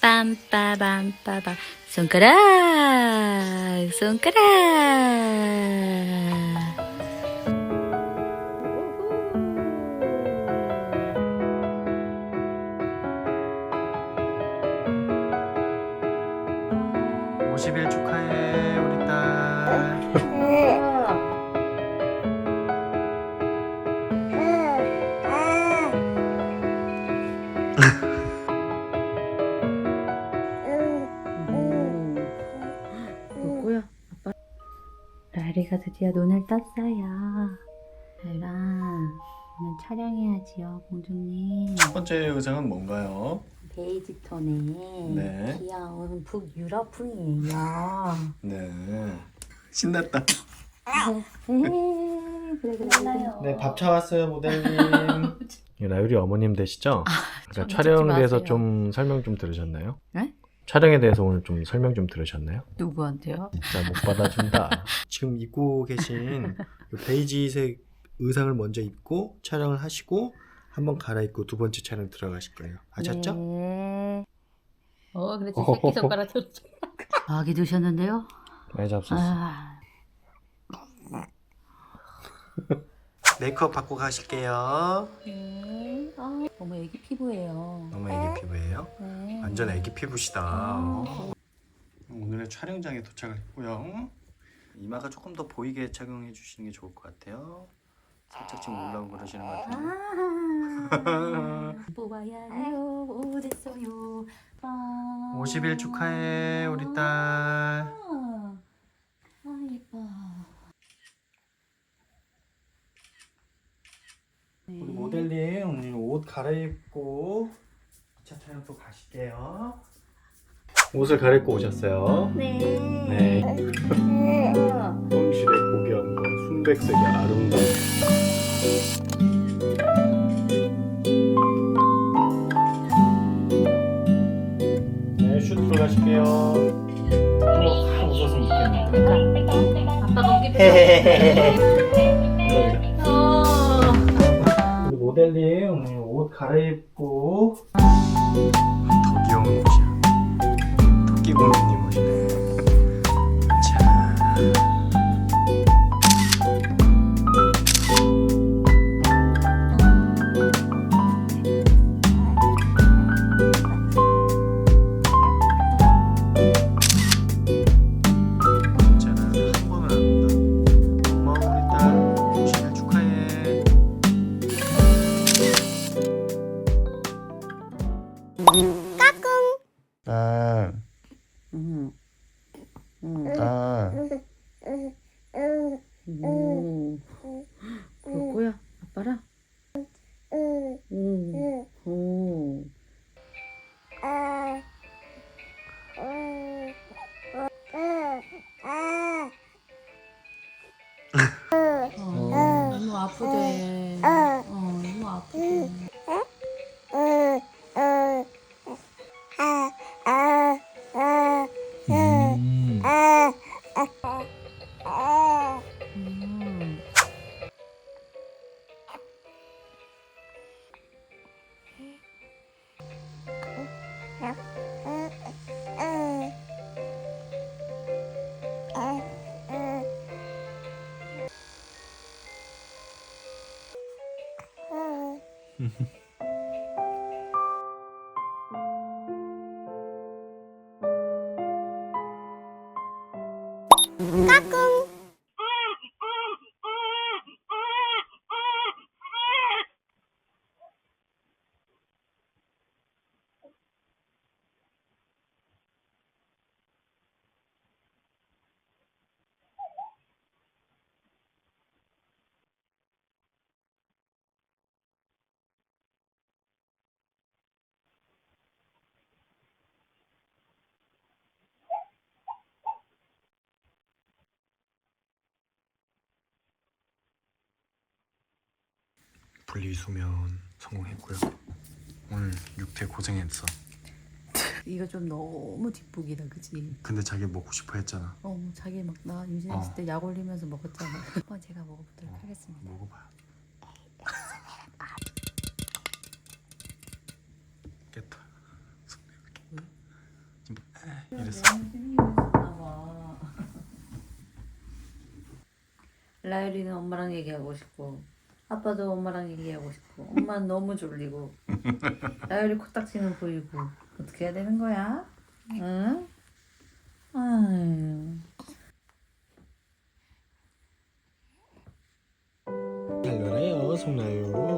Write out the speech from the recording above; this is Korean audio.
빰빠밤빠밤. 손가락 손가락. 오 50일 축하해 라리가 드디어 눈을 떴어요 라리랑 오늘 촬영해야지요 공주님 첫 번째 의상은 뭔가요? 베이지 톤의 네. 귀여운 북유럽풍이에요 네 신났다 네, 그래 그래 몰라요 네밥 차왔어요 모델님 라유리 어머님 되시죠? 아까 저는 촬영에 듣지 대해서 마세요. 좀 설명 좀 들으셨나요? 네? 촬영에 대해서 오늘 좀 설명 좀 들으셨나요? 누구한테요? 진짜 못 받아준다. 지금 입고 계신 이 베이지색 의상을 먼저 입고 촬영을 하시고 한번 갈아입고 두 번째 촬영 들어가실 거예요. 아셨죠? 네. 어 그렇지 새끼 손가락 들었죠 아기 드셨는데요? 많이 잡수셨어. 아 메이크업 받고 가실게요. 네. 아, 너무 애기 피부예요 너무 애기 피부예요? 네. 완전 애기 피부시다. 아. 오늘의 촬영장에 도착을 했고요. 이마가 조금 더 보이게 착용해 주시는 게 좋을 것 같아요. 살짝 지금 올라오고 그러시는 것 같아요. 아, 뽑아야 해요 어딨어요 아. 50일 축하해 우리 딸. 아, 아 예뻐 우리 모델님 오늘 옷 갈아입고 2차 촬영 또 가실게요. 옷을 갈아입고 오셨어요. 네. 네. 본실의 고경과 순백색의 아름다움. 네, 슛 들어가실게요. 다 웃었으면 좋겠는데. 아빠 넘기 어. 모델님 오늘 옷 갈아입고. 더 귀여운 옷이야. 토끼 공주님 옷이네 딸, 음. 음. 딸. 음. 까꿍. 분리수면 성공했고요. 오늘 육퇴 고생했어. 이거 좀 너무 뒷북이다, 그지? 근데 자기 먹고 싶어 했잖아. 어, 자기 막 나 임신했을 어. 때 약 올리면서 먹었잖아. 한번 제가 먹어보도록 하겠습니다. 먹어봐. 깼다. 손 이렇게. 이랬어. 라율이는 엄마랑 얘기하고 싶고 아빠도 엄마랑 얘기하고 싶고 엄마는 너무 졸리고 라율이 코딱지는 보이고 어떻게 해야 되는 거야? 응? 아유 잘 놀아요, 송나율.